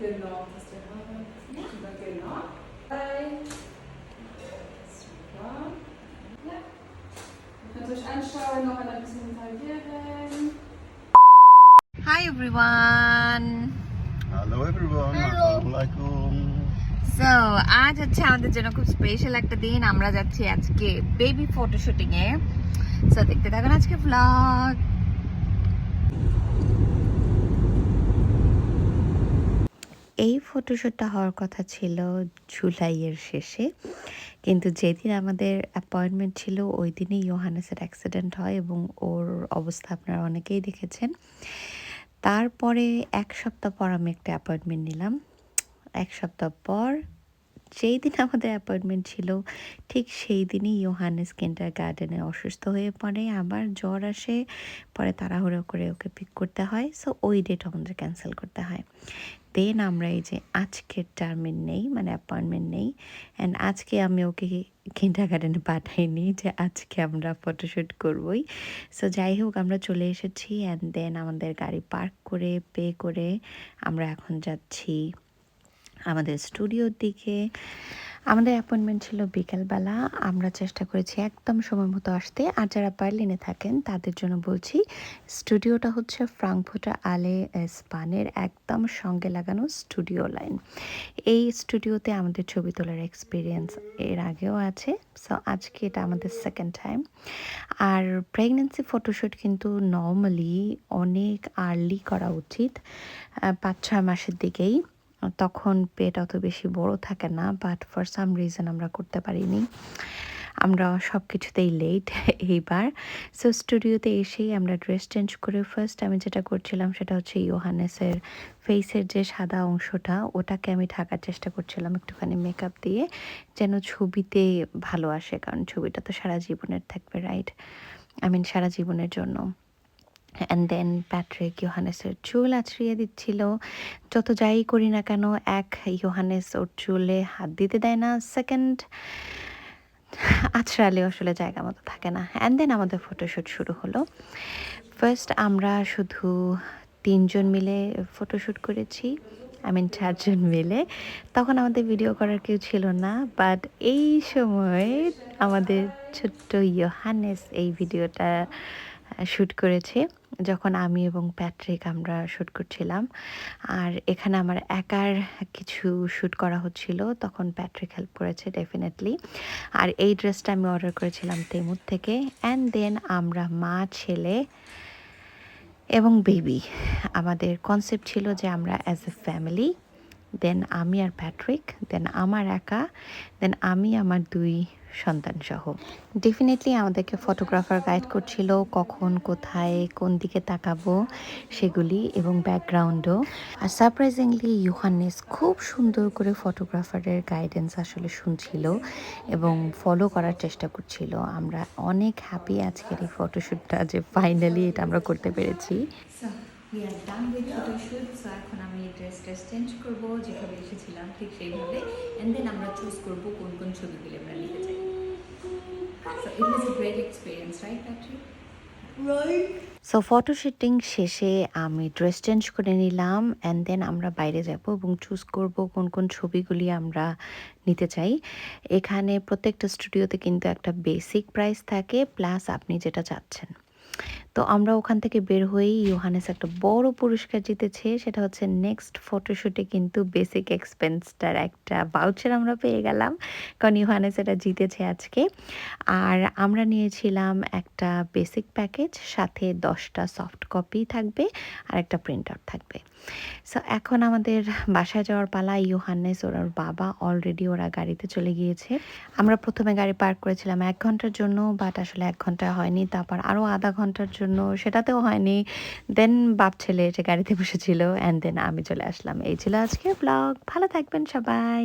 Genau, dass der Haare. Ja. Genau. Drei. Super. Ja. Ihr könnt euch anschauen, noch ein bisschen interagieren. Hi everyone hello everyone আসসালামু আলাইকুম so আজ হচ্ছে আমাদের জন্য খুব special একটা দিন আমরা যাচ্ছি আজকে বেবি ফটোশুটিং এ সো দেখতে থাকুন আজকে ব্লগ এই ফটোশ্যুটটা হওয়ার কথা ছিল জুলাইয়ের শেষে। কিন্তু যেদিন আমাদের অ্যাপয়েন্টমেন্ট ছিল, ওই দিনই ইয়োহানেসের অ্যাক্সিডেন্ট হয় এবং ওর অবস্থা আপনারা অনেকেই দেখেছেন। তারপরে এক সপ্তাহ পর আমি একটা অ্যাপয়েন্টমেন্ট নিলাম। এক সপ্তাহ পর যেই দিন আমাদের অ্যাপয়েন্টমেন্ট ছিল, ঠিক সেই দিনই ইয়োহানেস কিন্ডার গার্ডেনে অসুস্থ হয়ে পড়ে। আবার জ্বর আসে, পরে তাড়াহুড়ো করে ওকে পিক করতে হয়। সো ওই ডেট আমাদের ক্যান্সেল করতে হয়। দেন আমরা এই যে আজকের টার্মের নেই মানে অ্যাপয়েন্টমেন্ট নেই অ্যান্ড আজকে আমি ওকে কিন্ডার গার্ডেনে পাঠাইনি যে আজকে আমরা ফটোশ্যুট করবই। সো যাই হোক, আমরা চলে এসেছি অ্যান্ড দেন আমাদের গাড়ি পার্ক করে পে করে আমরা এখন যাচ্ছি আমাদের স্টুডিওর দিকে। আমাদের অ্যাপয়েন্টমেন্ট ছিল বিকেলবেলা। আমরা চেষ্টা করেছি একদম সময় মতো আসতে। আর যারা বার্লিনে থাকেন, তাদের জন্য বলছি স্টুডিওটা হচ্ছে ফ্রাঙ্কফুটার আলে স্পানের একদম সঙ্গে লাগানো স্টুডিও লাইন এই স্টুডিওতে আমাদের ছবি তোলার এক্সপিরিয়েন্স এর আগেও আছে। সো আজকে এটা আমাদের সেকেন্ড টাইম আর প্রেগনেন্সি ফটোশ্যুট কিন্তু নর্মালি অনেক আর্লি করা উচিত পাঁচ ছয় মাসের দিকেই। তখন পেট অত বেশি বড় থাকে না বাট ফর সাম রিজন আমরা করতে পারিনি। আমরা সব কিছুতেই লেট এইবার। সো স্টুডিওতে এসেই আমরা ড্রেস চেঞ্জ করে ফার্স্ট আমি যেটা করছিলাম সেটা হচ্ছে ইয়োহানেসের ফেসের যে সাদা অংশটা, ওটাকে আমি ঢাকার চেষ্টা করছিলাম একটুখানি মেকআপ দিয়ে, যেন ছবিতে ভালো আসে, কারণ ছবিটা তো সারা জীবনের থাকবে রাইট আই মিন সারা জীবনের জন্য। অ্যান্ড দেন প্যাট্রিক ইয়োহানেসের চুল আছড়িয়ে দিচ্ছিল। যত যাই করি না কেন, এক ইয়োহানেস ওর চুলে হাত দিতে দেয় না। সেকেন্ড আছড়ালে আসলে জায়গা মতো থাকে না। অ্যান্ড দেন আমাদের ফটোশ্যুট শুরু হলো। ফার্স্ট আমরা শুধু তিনজন মিলে ফটোশ্যুট করেছি। আই মিন চারজন মিলে। তখন আমাদের ভিডিও করার কেউ ছিল না। বাট এই সময় আমাদের ছোট্ট ইয়োহানেস এই ভিডিওটা শ্যুট করেছে, যখন আমি এবং প্যাট্রিক আমরা শ্যুট করছিলাম। আর এখানে আমার একার কিছু শ্যুট করা হচ্ছিল, তখন প্যাট্রিক হেল্প করেছে ডেফিনেটলি আর এই ড্রেসটা আমি অর্ডার করেছিলাম তেমুর থেকে। অ্যান্ড দেন আমরা মা, ছেলে এবং বেবি আমাদের কনসেপ্ট ছিল যে আমরা অ্যাজ এ ফ্যামিলি দেন আমি আর প্যাট্রিক দেন আমার একা দেন আমি, আমার দুই সন্তান সহ ডেফিনেটলি আমাদেরকে ফটোগ্রাফার গাইড করছিল কখন কোথায় কোন দিকে তাকাবো সেগুলি এবং ব্যাকগ্রাউন্ডও আর সারপ্রাইজিংলি ইউহান্নেস খুব সুন্দর করে ফটোগ্রাফারের গাইডেন্স আসলে শুনছিল এবং ফলো করার চেষ্টা করছিল। আমরা অনেক হ্যাপি আজকের এই ফটোশ্যুটটা যে ফাইনালি এটা আমরা করতে পেরেছি। We are done with photoshoot so এখন আমি ড্রেস ড্রেস চেঞ্জ করব যেভাবে এসেছিলাম ঠিক সেইভাবে অ্যান্ড দেন আমরা চুজ করব কোন কোন ছবিগুলি আমরা নিতে চাই। So was a great experience, right, Patrick? Right. So photo shooting শেষে আমি ড্রেস চেঞ্জ করে নিলাম অ্যান্ড দেন আমরা বাইরে যাব এবং চুজ করব কোন কোন ছবিগুলি আমরা নিতে চাই এখানে প্রত্যেকটা স্টুডিওতে কিন্তু একটা বেসিক প্রাইস থাকে প্লাস আপনি যেটা চাচ্ছেন তো আমরা ওখান থেকে বের হয়েই ইউহানেস একটা বড় পুরস্কার জিতেছে। সেটা হচ্ছে নেক্সট ফটোশ্যুটে কিন্তু বেসিক এক্সপেন্সটার একটা বাউচার আমরা পেয়ে গেলাম, কারণ ইউহানেস এটা জিতেছে আজকে। আর আমরা নিয়েছিলাম একটা বেসিক প্যাকেজ সাথে দশটা সফট কপি থাকবে আর একটা প্রিন্ট আউট থাকবে। সো এখন আমাদের বাসায় যাওয়ার পালা ইউহানেস ওর বাবা অলরেডি ওরা গাড়িতে চলে গিয়েছে। আমরা প্রথমে গাড়ি পার্ক করেছিলাম এক ঘণ্টার জন্য বাট আসলে এক ঘণ্টা হয়নি। তারপর আরও আধা ঘণ্টার জন্য, সেটাতেও হয়নি। দেন বাপ ছেলে এসে গাড়িতে বসেছিল অ্যান্ড দেন আমি চলে আসলাম। এই ছিল আজকে ব্লগ ভালো থাকবেন সবাই।